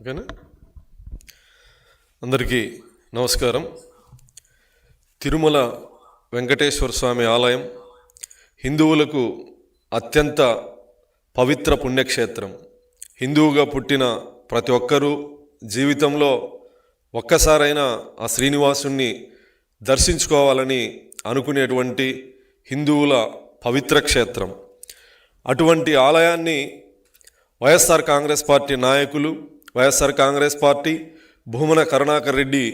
ఓకేనా? అందరికీ నమస్కారం. తిరుమల వెంకటేశ్వర స్వామి ఆలయం హిందువులకు అత్యంత పవిత్ర పుణ్యక్షేత్రం. హిందువుగా పుట్టిన ప్రతి ఒక్కరూ జీవితంలో ఒక్కసారైనా ఆ శ్రీనివాసుణ్ణి దర్శించుకోవాలని అనుకునేటువంటి హిందువుల పవిత్ర క్షేత్రం. అటువంటి ఆలయాన్ని వైఎస్ఆర్ కాంగ్రెస్ పార్టీ నాయకులు వైఎస్ఆర్ కాంగ్రెస్ పార్టీ భూమన కరుణాకర్ రెడ్డి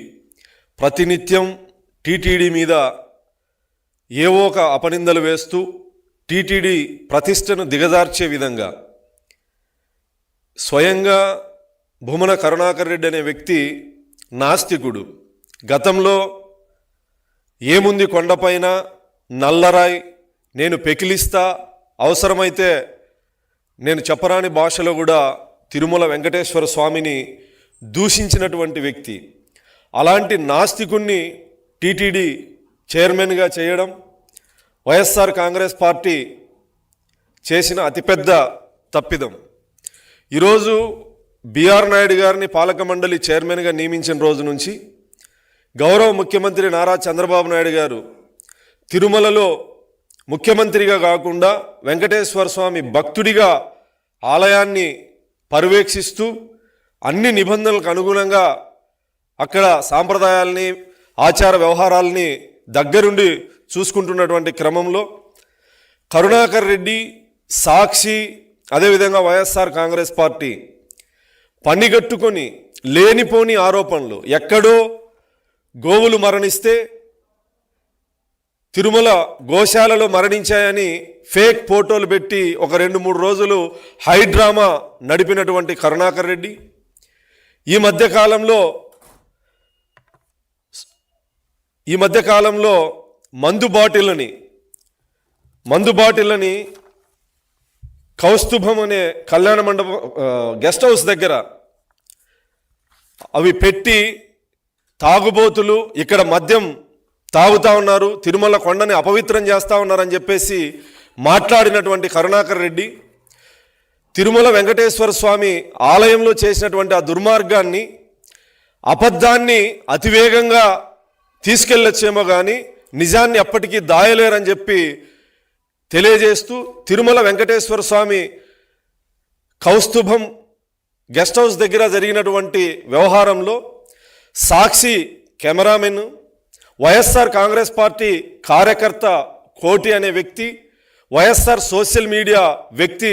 ప్రతినిత్యం టీటీడీ మీద ఏవో ఒక అపనిందలు వేస్తూ టీటీడీ ప్రతిష్టను దిగజార్చే విధంగా స్వయంగా భూమన కరుణాకర్ రెడ్డి అనే వ్యక్తి నాస్తికుడు. గతంలో ఏముంది కొండపైన నల్లరాయ్ నేను పెకిలిస్తా అవసరమైతే నేను చెప్పరాని భాషలో కూడా తిరుమల వెంకటేశ్వర స్వామిని దూషించినటువంటి వ్యక్తి. అలాంటి నాస్తికుణ్ణి టీటీడీ చైర్మన్గా చేయడం వైఎస్ఆర్ కాంగ్రెస్ పార్టీ చేసిన అతిపెద్ద తప్పిదం. ఈరోజు బీఆర్ నాయుడు గారిని పాలక మండలి చైర్మన్గా నియమించిన రోజు నుంచి గౌరవ ముఖ్యమంత్రి నారా చంద్రబాబు నాయుడు గారు తిరుమలలో ముఖ్యమంత్రిగా కాకుండా వెంకటేశ్వర స్వామి భక్తుడిగా ఆలయాన్ని పర్యవేక్షిస్తూ అన్ని నిబంధనలకు అనుగుణంగా అక్కడ సాంప్రదాయాల్ని ఆచార వ్యవహారాల్ని దగ్గరుండి చూసుకుంటున్నటువంటి క్రమంలో కరుణాకర్ రెడ్డి సాక్షి అదేవిధంగా వైఎస్ఆర్ కాంగ్రెస్ పార్టీ పనిగట్టుకొని లేనిపోని ఆరోపణలు ఎక్కడో గోవులు మరణిస్తే తిరుమల గోశాలలో మరణించాయని ఫేక్ ఫోటోలు పెట్టి ఒక రెండు మూడు రోజులు హై డ్రామా నడిపినటువంటి కరుణాకర్ రెడ్డి. ఈ మధ్యకాలంలో ఈ మధ్యకాలంలో మందు బాటిళ్ళని మందు బాటిళ్ళని కౌస్తుభం అనే కళ్యాణ మండపం గెస్ట్ హౌస్ దగ్గర అవి పెట్టి తాగుబోతులు ఇక్కడ మద్యం తాగుతా ఉన్నారు తిరుమల కొండని అపవిత్రం చేస్తూ ఉన్నారని చెప్పేసి మాట్లాడినటువంటి కరుణాకర్ రెడ్డి తిరుమల వెంకటేశ్వర స్వామి ఆలయంలో చేసినటువంటి ఆ దుర్మార్గాన్ని అబద్ధాన్ని అతివేగంగా తీసుకెళ్ళొచ్చేమో కానీ నిజాన్ని అప్పటికీ దాయలేరని చెప్పి తెలియజేస్తూ తిరుమల వెంకటేశ్వర స్వామి కౌస్తుభం గెస్ట్ హౌస్ దగ్గర జరిగినటువంటి వ్యవహారంలో Sakshi cameraman YSR Congress party కార్యకర్త కోటి అనే వ్యక్తి వైఎస్ఆర్ సోషల్ మీడియా వ్యక్తి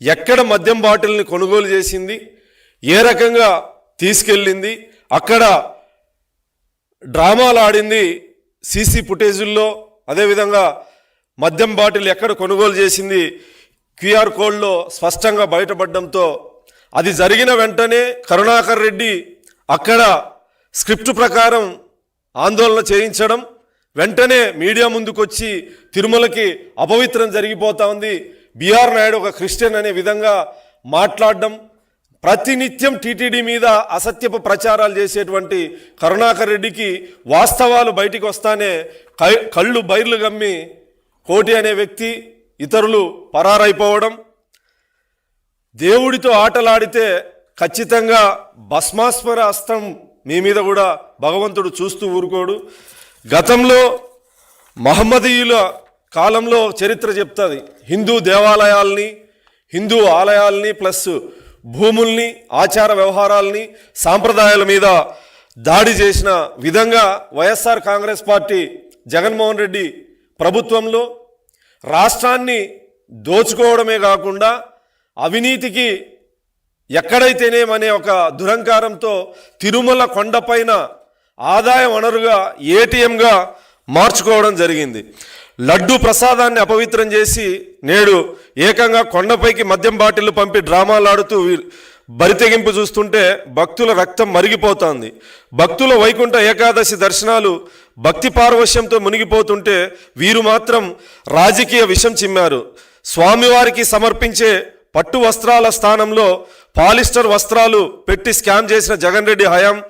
ఎక్కడ మద్యం బాటిల్ని కొనుగోలు చేసింది ఏ రకంగా తీసుకెళ్ళింది అక్కడ డ్రామాలు ఆడింది సీసీ ఫుటేజుల్లో అదేవిధంగా మద్యం బాటిల్ ఎక్కడ కొనుగోలు చేసింది క్యూఆర్ కోడ్లో స్పష్టంగా బయటపడడంతో అది జరిగిన వెంటనే కరుణాకర్ రెడ్డి అక్కడ స్క్రిప్ట్ ప్రకారం ఆందోళన చేయించడం వెంటనే మీడియా ముందుకొచ్చి తిరుమలకి అపవిత్రం జరిగిపోతా ఉంది. బీఆర్ నాయుడు ఒక క్రిస్టియన్ అనే విధంగా మాట్లాడడం ప్రతినిత్యం టీటీడీ మీద అసత్యపు ప్రచారాలు చేసేటువంటి కరుణాకర్ రెడ్డికి వాస్తవాలు బయటికి వస్తానే కళ్ళు బైర్లు గమ్మి కోటి అనే వ్యక్తి ఇతరులు పరారైపోవడం దేవుడితో ఆటలాడితే ఖచ్చితంగా భస్మాస్మర అస్త్రం మీ మీద కూడా భగవంతుడు చూస్తూ ఊరుకోడు. గతంలో మహమ్మదీయుల కాలంలో చరిత్ర చెప్తుంది. హిందూ దేవాలయాల్ని హిందూ ఆలయాల్ని ప్లస్ భూముల్ని ఆచార వ్యవహారాల్ని సాంప్రదాయాల మీద దాడి చేసిన విధంగా వైఎస్ఆర్ కాంగ్రెస్ పార్టీ జగన్మోహన్ రెడ్డి ప్రభుత్వంలో రాష్ట్రాన్ని దోచుకోవడమే కాకుండా అవినీతికి ఎక్కడైతేనేమనే ఒక దురంకారంతో తిరుమల కొండపైన ఆదాయ వనరుగా ఏటీఎంగా మార్చుకోవడం జరిగింది. లడ్డు ప్రసాదాన్ని అపవిత్రం చేసి నేడు ఏకంగా కొండపైకి మద్యం బాటిల్లు పంపి డ్రామాలాడుతూ బరితెగింపు చూస్తుంటే భక్తుల రక్తం మరిగిపోతోంది. భక్తుల వైకుంఠ ఏకాదశి దర్శనాలు భక్తి పార్వశ్యంతో మునిగిపోతుంటే వీరు మాత్రం రాజకీయ విషం చిమ్మారు. స్వామివారికి సమర్పించే పట్టు వస్త్రాల స్థానంలో పాలిస్టర్ వస్త్రాలు పెట్టి స్కామ్ చేసిన జగన్ రెడ్డి హయాం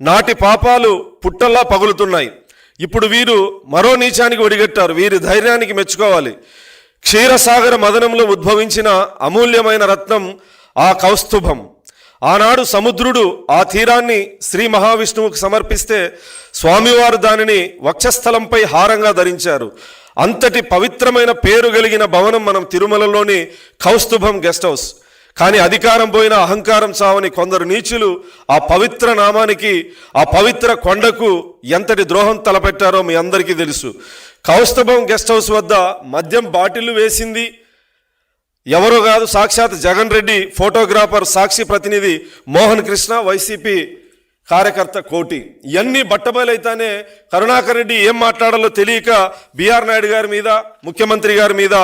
నాటి పాపాలు పుట్టల్లా పగులుతున్నాయి. ఇప్పుడు వీరు మరో నీచానికి ఒడిగట్టారు. వీరి ధైర్యానికి మెచ్చుకోవాలి. క్షీరసాగర మదనంలో ఉద్భవించిన అమూల్యమైన రత్నం ఆ కౌస్తుభం. ఆనాడు సముద్రుడు ఆ తీరాన్ని శ్రీ మహావిష్ణువుకు సమర్పిస్తే స్వామివారు దానిని వక్షస్థలంపై హారంగా ధరించారు. అంతటి పవిత్రమైన పేరు కలిగిన భవనం మనం తిరుమలలోని కౌస్తుభం గెస్ట్ హౌస్. కానీ అధికారం పోయిన అహంకారం చావని కొందరు నీచులు ఆ పవిత్ర నామానికి ఆ పవిత్ర కొండకు ఎంతటి ద్రోహం తలపెట్టారో మీ అందరికీ తెలుసు. కౌస్తభం గెస్ట్ హౌస్ వద్ద మద్యం బాటిల్లు వేసింది. ఎవరో కాదు సాక్షాత్ జగన్ రెడ్డి ఫోటోగ్రాఫర్ సాక్షి ప్రతినిధి మోహన్ కృష్ణ వైసీపీ కార్యకర్త కోటి. ఇవన్నీ బట్టబయలైతేనే కరుణాకర్ రెడ్డి ఏం మాట్లాడాలో తెలియక బీఆర్ నాయుడు గారి మీద ముఖ్యమంత్రి గారి మీద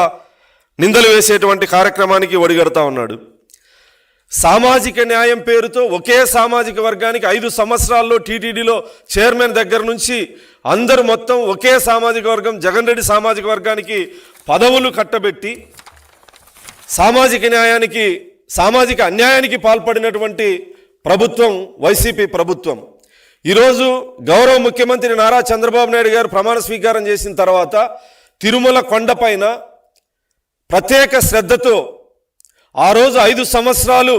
నిందలు వేసేటువంటి కార్యక్రమానికి ఒడిగడతా ఉన్నాడు. సామాజిక న్యాయం పేరుతో ఒకే సామాజిక వర్గానికి ఐదు సంవత్సరాల్లో టీటీడీలో చైర్మన్ దగ్గర నుంచి అందరూ మొత్తం ఒకే సామాజిక వర్గం జగన్ రెడ్డి సామాజిక వర్గానికి పదవులు కట్టబెట్టి సామాజిక న్యాయానికి సామాజిక అన్యాయానికి పాల్పడినటువంటి ప్రభుత్వం వైసీపీ ప్రభుత్వం. ఈరోజు గౌరవ ముఖ్యమంత్రి నారా చంద్రబాబు నాయుడు గారు ప్రమాణ స్వీకారం చేసిన తర్వాత తిరుమల కొండపైన ప్రత్యేక శ్రద్ధతో ఆ రోజు ఐదు సంవత్సరాలు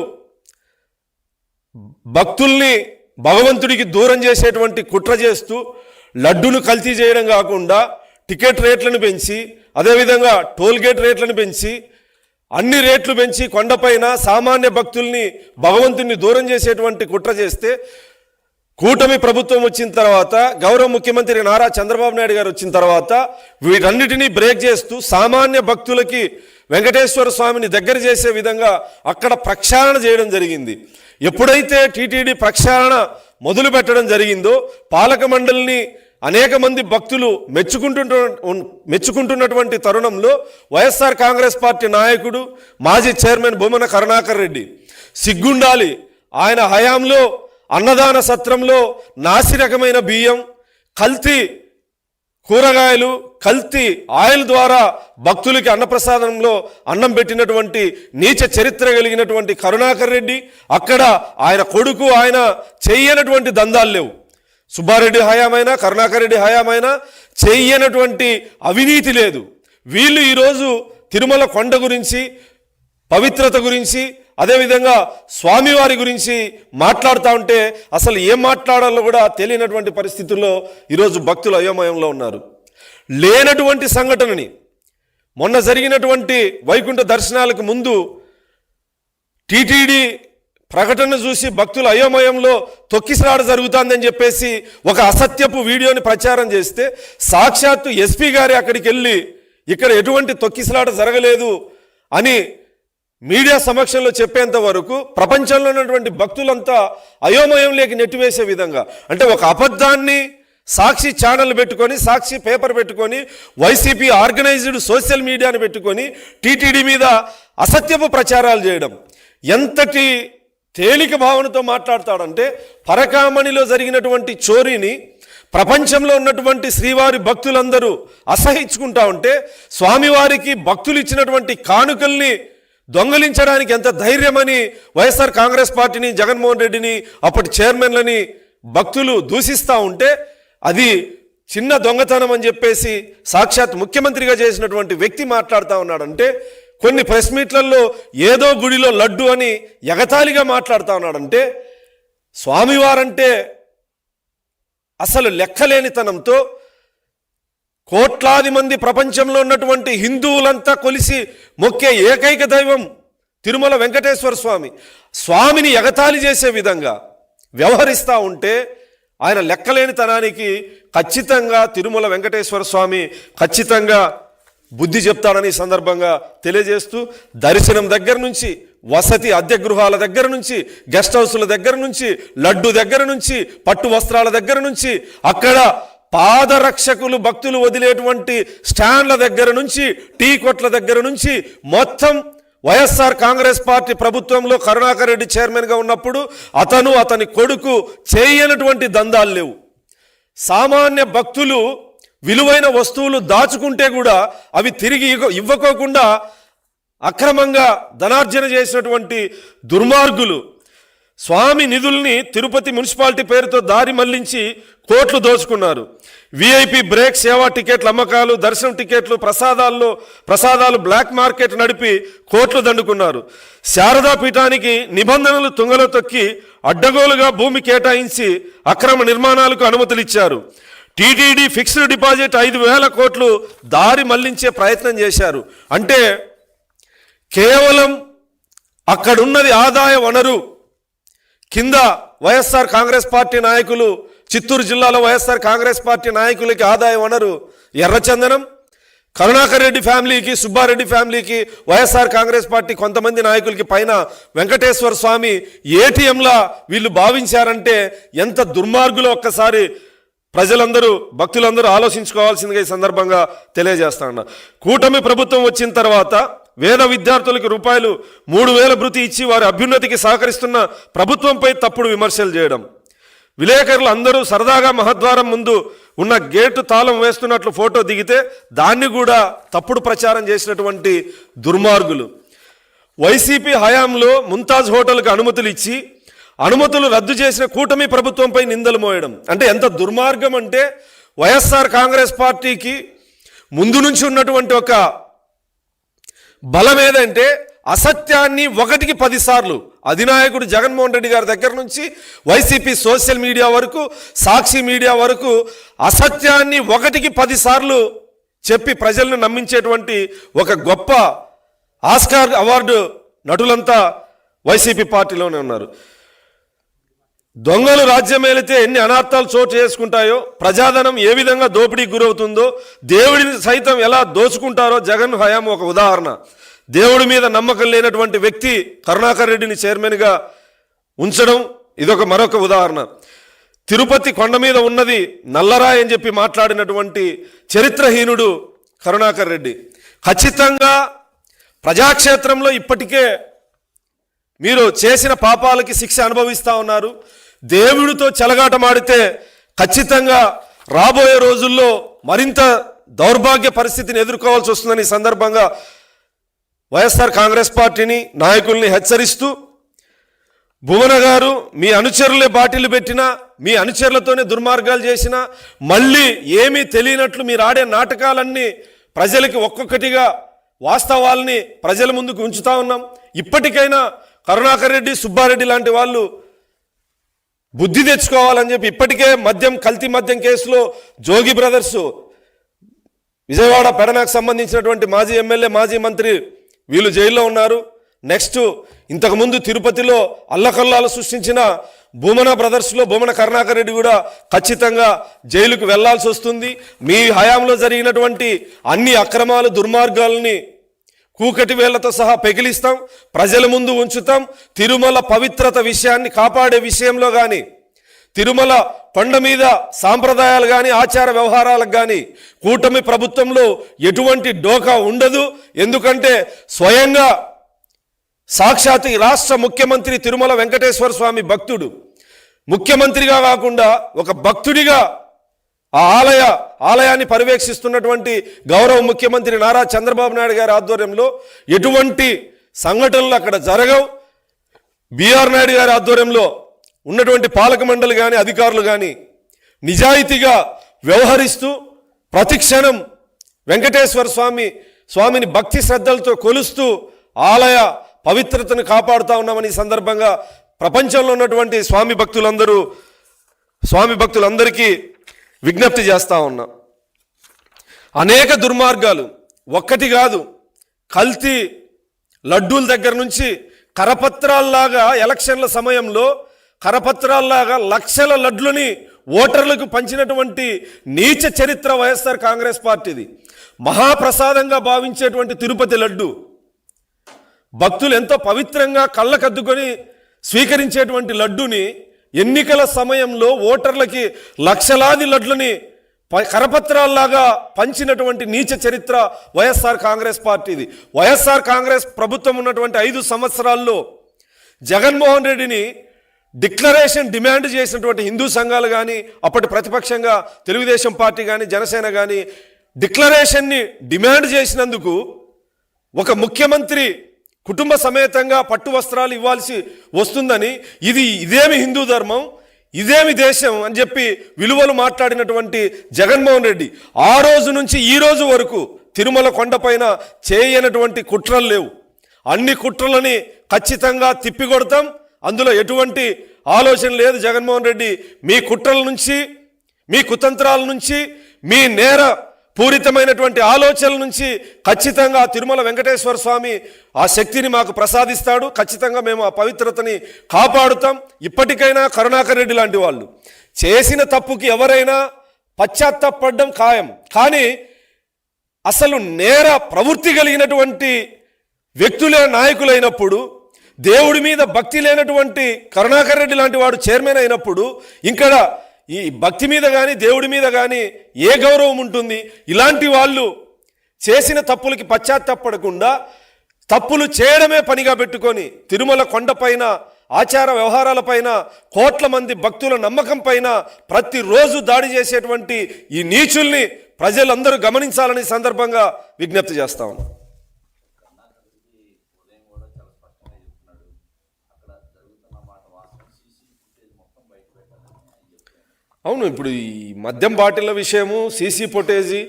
భక్తుల్ని భగవంతుడికి దూరం చేసేటువంటి కుట్ర చేస్తూ లడ్డును కల్తీ చేయడం కాకుండా టికెట్ రేట్లను పెంచి అదేవిధంగా టోల్గేట్ రేట్లను పెంచి అన్ని రేట్లు పెంచి కొండపైన సామాన్య భక్తుల్ని భగవంతుని దూరం చేసేటువంటి కుట్ర చేస్తే కూటమి ప్రభుత్వం వచ్చిన తర్వాత గౌరవ ముఖ్యమంత్రి నారా చంద్రబాబు నాయుడు గారు వచ్చిన తర్వాత వీటన్నిటినీ బ్రేక్ చేస్తూ సామాన్య భక్తులకి వెంకటేశ్వర స్వామిని దగ్గర చేసే విధంగా అక్కడ ప్రక్షాళన చేయడం జరిగింది. ఎప్పుడైతే టీటీడీ ప్రక్షాళన మొదలు పెట్టడం జరిగిందో పాలక మండలిని అనేక మంది భక్తులు మెచ్చుకుంటున్న మెచ్చుకుంటున్నటువంటి తరుణంలో వైఎస్ఆర్ కాంగ్రెస్ పార్టీ నాయకుడు మాజీ చైర్మన్ బొమ్మన కరుణాకర్ రెడ్డి సిగ్గుండాలి. ఆయన హయాంలో అన్నదాన సత్రంలో నాసి రకమైన బియ్యం కల్తీ కూరగాయలు కల్తీ ఆయిల్ ద్వారా భక్తులకి అన్నప్రసాదంలో అన్నం పెట్టినటువంటి నీచ చరిత్ర కలిగినటువంటి కరుణాకర్ రెడ్డి అక్కడ ఆయన కొడుకు ఆయన చెయ్యనటువంటి దందాలు లేవు. సుబ్బారెడ్డి హయామైనా కరుణాకర్ రెడ్డి హయామైనా చెయ్యనటువంటి అవినీతి లేదు. వీళ్ళు ఈరోజు తిరుమల కొండ గురించి పవిత్రత గురించి అదేవిధంగా స్వామివారి గురించి మాట్లాడుతూ ఉంటే అసలు ఏం మాట్లాడాలో కూడా తెలియనటువంటి పరిస్థితుల్లో ఈరోజు భక్తులు అయోమయంలో ఉన్నారు. లేనటువంటి సంఘటనని మొన్న జరిగినటువంటి వైకుంఠ దర్శనాలకు ముందు టీటీడీ ప్రకటన చూసి భక్తులు అయోమయంలో తొక్కిసలాట జరుగుతుందని చెప్పేసి ఒక అసత్యపు వీడియోని ప్రచారం చేస్తే సాక్షాత్తు ఎస్పీ గారి అక్కడికి వెళ్ళి ఇక్కడ ఎటువంటి తొక్కిసలాట జరగలేదు అని మీడియా సమక్షంలో చెప్పేంత వరకు ప్రపంచంలో ఉన్నటువంటి భక్తులంతా అయోమయంలోకి నెట్టివేసే విధంగా. అంటే ఒక అబద్ధాన్ని సాక్షి ఛానల్ పెట్టుకొని సాక్షి పేపర్ పెట్టుకొని వైసీపీ ఆర్గనైజ్డ్ సోషల్ మీడియాని పెట్టుకొని టీటీడీ మీద అసత్యపు ప్రచారాలు చేయడం. ఎంతటి తేలిక భావనతో మాట్లాడతాడంటే పరకామణిలో జరిగినటువంటి చోరీని ప్రపంచంలో ఉన్నటువంటి శ్రీవారి భక్తులందరూ అసహించుకుంటా ఉంటే స్వామివారికి భక్తులు ఇచ్చినటువంటి కానుకల్ని దొంగలించడానికి ఎంత ధైర్యమని వైఎస్ఆర్ కాంగ్రెస్ పార్టీని జగన్మోహన్ రెడ్డిని అప్పటి చైర్మన్లని భక్తులు దూషిస్తూ ఉంటే అది చిన్న దొంగతనం అని చెప్పేసి సాక్షాత్ ముఖ్యమంత్రిగా చేసినటువంటి వ్యక్తి మాట్లాడుతూ ఉన్నాడంటే కొన్ని ప్రెస్ మీట్లలో ఏదో గుడిలో లడ్డు అని ఎగతాళిగా మాట్లాడుతూ ఉన్నాడంటే స్వామివారంటే అసలు లెక్కలేనితనంతో కోట్లాది మంది ప్రపంచంలో ఉన్నటువంటి హిందువులంతా కొలిసి మొక్కే ఏకైక దైవం తిరుమల వెంకటేశ్వర స్వామి. స్వామిని ఎగతాళి చేసే విధంగా వ్యవహరిస్తూ ఉంటే ఆయన లెక్కలేనితనానికి ఖచ్చితంగా తిరుమల వెంకటేశ్వర స్వామి ఖచ్చితంగా బుద్ధి చెప్తాడని సందర్భంగా తెలియజేస్తూ దర్శనం దగ్గర నుంచి వసతి అద్దె గృహాల దగ్గర నుంచి గెస్ట్ హౌస్ల దగ్గర నుంచి లడ్డు దగ్గర నుంచి పట్టు వస్త్రాల దగ్గర నుంచి అక్కడ పాదరక్షకులు భక్తులు వదిలేటువంటి స్టాండ్ల దగ్గర నుంచి టీ కొట్ల దగ్గర నుంచి మొత్తం వైఎస్ఆర్ కాంగ్రెస్ పార్టీ ప్రభుత్వంలో కరుణాకర్ రెడ్డి చైర్మన్గా ఉన్నప్పుడు అతను అతని కొడుకు చేయనటువంటి దందాలు లేవు. సామాన్య భక్తులు విలువైన వస్తువులు దాచుకుంటే కూడా అవి తిరిగి ఇవ్వ- ఇవ్వకోకుండా అక్రమంగా ధనార్జన చేసినటువంటి దుర్మార్గులు స్వామి నిధుల్ని తిరుపతి మున్సిపాలిటీ పేరుతో దారి మళ్ళించి కోట్లు దోచుకున్నారు. విఐపి బ్రేక్ సేవా టికెట్ల అమ్మకాలు దర్శనం టికెట్లు ప్రసాదాల్లో ప్రసాదాలు బ్లాక్ మార్కెట్ నడిపి కోట్లు దండుకున్నారు. శారదా పీఠానికి నిబంధనలు తుంగలో తొక్కి అడ్డగోలుగా భూమి కేటాయించి అక్రమ నిర్మాణాలకు అనుమతులు ఇచ్చారు టీటీడీ ఫిక్స్డ్ డిపాజిట్ ఐదు వేల కోట్లు దారి మళ్ళించే ప్రయత్నం చేశారు. అంటే కేవలం అక్కడున్నది ఆదాయ వనరు కింద వైఎస్ఆర్ కాంగ్రెస్ పార్టీ నాయకులు చిత్తూరు జిల్లాలో వైఎస్ఆర్ కాంగ్రెస్ పార్టీ నాయకులకి ఆదాయ వనరు ఎర్రచందనం కరుణాకర్ రెడ్డి ఫ్యామిలీకి సుబ్బారెడ్డి ఫ్యామిలీకి వైఎస్ఆర్ కాంగ్రెస్ పార్టీ కొంతమంది నాయకులకి పైన వెంకటేశ్వర స్వామి ఏటీఎంలా వీళ్ళు భావించారంటే ఎంత దుర్మార్గులో ఒక్కసారి ప్రజలందరూ భక్తులందరూ ఆలోచించుకోవాల్సిందిగా ఈ సందర్భంగా తెలియజేస్తా కూటమి ప్రభుత్వం వచ్చిన తర్వాత వేద విద్యార్థులకు రూపాయలు మూడు వేల భృతి ఇచ్చి వారి అభ్యున్నతికి సహకరిస్తున్న ప్రభుత్వంపై తప్పుడు విమర్శలు చేయడం. విలేకరులు అందరూ సరదాగా మహద్వారం ముందు ఉన్న గేటు తాళం వేస్తున్నట్లు ఫోటో దిగితే దాన్ని కూడా తప్పుడు ప్రచారం చేసినటువంటి దుర్మార్గులు. వైసీపీ హయాంలో ముంతాజ్ హోటల్కు అనుమతులు ఇచ్చి అనుమతులు రద్దు చేసిన కూటమి ప్రభుత్వంపై నిందలు మోయడం. అంటే ఎంత దుర్మార్గం అంటే వైఎస్ఆర్ కాంగ్రెస్ పార్టీకి ముందు నుంచి ఉన్నటువంటి ఒక బలం ఏదంటే అసత్యాన్ని ఒకటికి పదిసార్లు. అధినాయకుడు జగన్మోహన్ రెడ్డి గారి దగ్గర నుంచి వైసీపీ సోషల్ మీడియా వరకు సాక్షి మీడియా వరకు అసత్యాన్ని ఒకటికి పదిసార్లు చెప్పి ప్రజలను నమ్మించేటువంటి ఒక గొప్ప ఆస్కార్ అవార్డు నటులంతా వైసీపీ పార్టీలోనే ఉన్నారు. దొంగలు రాజ్యం ఏలితే ఎన్ని అనార్థాలు చోటు చేసుకుంటాయో ప్రజాధనం ఏ విధంగా దోపిడీకి గురవుతుందో దేవుడిని సైతం ఎలా దోచుకుంటారో జగన్ హయాం ఒక ఉదాహరణ. దేవుడి మీద నమ్మకం లేనటువంటి వ్యక్తి కరుణాకర్ రెడ్డిని చైర్మన్గా ఉంచడం ఇదొక మరొక ఉదాహరణ. తిరుపతి కొండ మీద ఉన్నది నల్లరాయి అని చెప్పి మాట్లాడినటువంటి చరిత్రహీనుడు కరుణాకర్ రెడ్డి. ఖచ్చితంగా ప్రజాక్షేత్రంలో ఇప్పటికే మీరు చేసిన పాపాలకి శిక్ష అనుభవిస్తూ ఉన్నారు. దేవుడితో చెలగాటమాడితే ఖచ్చితంగా రాబోయే రోజుల్లో మరింత దౌర్భాగ్య పరిస్థితిని ఎదుర్కోవాల్సి వస్తుందని ఈ సందర్భంగా వైఎస్ఆర్ కాంగ్రెస్ పార్టీని నాయకుల్ని హెచ్చరిస్తూ భువన గారు మీ అనుచరులే బాటిల్ పెట్టినా మీ అనుచరులతోనే దుర్మార్గాలు చేసినా మళ్ళీ ఏమీ తెలియనట్లు మీరు ఆడే నాటకాలన్నీ ప్రజలకి ఒక్కొక్కటిగా వాస్తవాల్ని ప్రజల ముందుకు ఉంచుతా ఉన్నాం. ఇప్పటికైనా కరుణాకర్ రెడ్డి సుబ్బారెడ్డి లాంటి వాళ్ళు బుద్ధి తెచ్చుకోవాలని చెప్పి ఇప్పటికే మద్యం కల్తీ మద్యం కేసులో జోగి బ్రదర్స్ విజయవాడ పెడనకు సంబంధించినటువంటి మాజీ ఎమ్మెల్యే మాజీ మంత్రి వీళ్ళు జైల్లో ఉన్నారు. నెక్స్ట్ ఇంతకుముందు తిరుపతిలో అల్లకల్లాలు సృష్టించిన భూమన బ్రదర్స్లో భూమన కరుణాకర్ రెడ్డి కూడా ఖచ్చితంగా జైలుకు వెళ్ళాల్సి వస్తుంది. మీ హయాంలో జరిగినటువంటి అన్ని అక్రమాలు దుర్మార్గాలని కూకటి వేళ్ళతో సహా పెగిలిస్తాం ప్రజల ముందు ఉంచుతాం తిరుమల పవిత్రత విషయాన్ని కాపాడే విషయంలో కానీ తిరుమల కొండ మీద సాంప్రదాయాలు కానీ ఆచార వ్యవహారాలకు కానీ కూటమి ప్రభుత్వంలో ఎటువంటి డోకా ఉండదు. ఎందుకంటే స్వయంగా సాక్షాత్ రాష్ట్ర ముఖ్యమంత్రి తిరుమల వెంకటేశ్వర స్వామి భక్తుడు. ముఖ్యమంత్రిగా కాకుండా ఒక భక్తుడిగా ఆ ఆలయ ఆలయాన్ని పర్యవేక్షిస్తున్నటువంటి గౌరవ ముఖ్యమంత్రి నారా చంద్రబాబు నాయుడు గారి ఆధ్వర్యంలో ఎటువంటి సంఘటనలు అక్కడ జరగవు. బీఆర్ నాయుడు గారి ఆధ్వర్యంలో ఉన్నటువంటి పాలక మండలి కానీ అధికారులు కానీ నిజాయితీగా వ్యవహరిస్తూ ప్రతిక్షణం వెంకటేశ్వర స్వామి స్వామిని భక్తి శ్రద్ధలతో కొలుస్తూ ఆలయ పవిత్రతను కాపాడుతూ ఉన్నామని సందర్భంగా ప్రపంచంలో ఉన్నటువంటి స్వామి భక్తులందరూ స్వామి భక్తులందరికీ విజ్ఞప్తి చేస్తూ ఉన్నా. అనేక దుర్మార్గాలు ఒక్కటి కాదు కల్తీ లడ్డూల దగ్గర నుంచి కరపత్రాల్లాగా ఎలక్షన్ల సమయంలో కరపత్రాల్లాగా లక్షల లడ్లుని ఓటర్లకు పంచినటువంటి నీచ చరిత్ర వైఎస్ఆర్ కాంగ్రెస్ పార్టీది. మహాప్రసాదంగా భావించేటువంటి తిరుపతి లడ్డు. భక్తులు ఎంతో పవిత్రంగా కళ్ళకద్దుకొని స్వీకరించేటువంటి లడ్డుని ఎన్నికల సమయంలో ఓటర్లకి లక్షలాది లడ్లని ప- కరపత్రాల్లాగా పంచినటువంటి నీచ చరిత్ర వైఎస్ఆర్ కాంగ్రెస్ పార్టీది. వైఎస్ఆర్ కాంగ్రెస్ ప్రభుత్వం ఉన్నటువంటి ఐదు సంవత్సరాల్లో జగన్మోహన్ రెడ్డిని డిక్లరేషన్ డిమాండ్ చేసినటువంటి హిందూ సంఘాలు కానీ అప్పటి ప్రతిపక్షంగా తెలుగుదేశం పార్టీ కానీ జనసేన కానీ డిక్లరేషన్ని డిమాండ్ చేసినందుకు ఒక ముఖ్యమంత్రి కుటుంబ సమేతంగా పట్టు వస్త్రాలు ఇవ్వాల్సి వస్తుందని ఇది ఇదేమి హిందూ ధర్మం ఇదేమి దేశం అని చెప్పి విలువలు మాట్లాడినటువంటి జగన్మోహన్ రెడ్డి. ఆ రోజు నుంచి ఈ రోజు వరకు తిరుమల కొండపైన చేయనటువంటి కుట్రలు లేవు. అన్ని కుట్రలని ఖచ్చితంగా తిప్పికొడతాం. అందులో ఎటువంటి ఆలోచన లేదు జగన్మోహన్ రెడ్డి. మీ కుట్రల నుంచి మీ కుతంత్రాల నుంచి మీ నేర పూరితమైనటువంటి ఆలోచనల నుంచి ఖచ్చితంగా తిరుమల వెంకటేశ్వర స్వామి ఆ శక్తిని మాకు ప్రసాదిస్తాడు. ఖచ్చితంగా మేము ఆ పవిత్రతని కాపాడుతాం. ఇప్పటికైనా కరుణాకర్ రెడ్డి లాంటి వాళ్ళు. చేసిన తప్పుకి ఎవరైనా పశ్చాత్తాపడడం ఖాయం. కానీ అసలు నేర ప్రవృత్తి కలిగినటువంటి వ్యక్తులే నాయకులైనప్పుడు దేవుడి మీద భక్తి లేనటువంటి కరుణాకర్ రెడ్డి లాంటి వాడు చైర్మన్ అయినప్పుడు ఇంకా ఈ భక్తి మీద కానీ దేవుడి మీద కానీ ఏ గౌరవం ఉంటుంది? ఇలాంటి వాళ్ళు చేసిన తప్పులకి పశ్చాత్తాపడకుండా తప్పులు చేయడమే పనిగా పెట్టుకొని తిరుమల కొండపైన ఆచార వ్యవహారాలపైన కోట్ల మంది భక్తుల నమ్మకం పైన ప్రతిరోజు దాడి చేసేటువంటి ఈ నీచుల్ని ప్రజలందరూ గమనించాలని సందర్భంగా విజ్ఞప్తి చేస్తా ఉన్నాం ఉదయం కూడా చాలా స్పష్టంగా చెప్తున్నాడు అక్కడ జరుగుతున్న మాట వాస్తవం సీసీ ఫుటేజ్ మొత్తం బయట పెట్టాలని ఆయన చెప్తున్నాడు అవును ఇప్పుడు ఈ మద్యం బాటిళ్ళ విషయము సీసీ ఫుటేజీ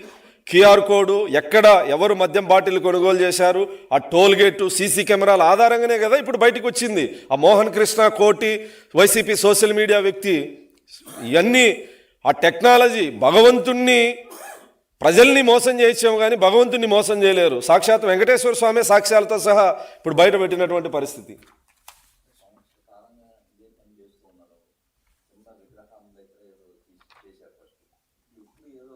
క్యూఆర్ కోడ్ ఎక్కడ ఎవరు మద్యం బాటిల్ కొనుగోలు చేశారు ఆ టోల్ గేటు సీసీ కెమెరాల ఆధారంగానే కదా ఇప్పుడు బయటకు వచ్చింది. ఆ మోహన్ కృష్ణ కోటి వైసీపీ సోషల్ మీడియా వ్యక్తి ఇవన్నీ ఆ టెక్నాలజీ భగవంతుణ్ణి ప్రజల్ని మోసం చేయించాము కానీ భగవంతుణ్ణి మోసం చేయలేరు. సాక్షాత్ వెంకటేశ్వర స్వామి సాక్ష్యాలతో సహా ఇప్పుడు బయట పెట్టినటువంటి పరిస్థితి కాలంగా ఇదే పని చేస్తూ ఉన్నారు విగ్రహం దగ్గర ఏదో చేశారు ఫస్ట్ ఇప్పుడు ఏదో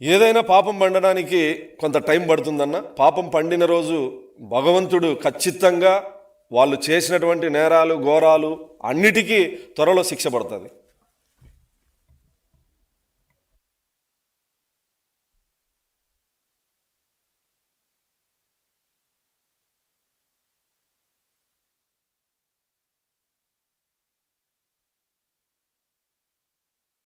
ఏదైనా పాపం పండడానికి కొంత టైం పడుతుందన్న పాపం పండిన రోజు భగవంతుడు ఖచ్చితంగా వాళ్ళు చేసినటువంటి నేరాలు ఘోరాలు అన్నిటికీ త్వరలో శిక్ష పడుతుంది.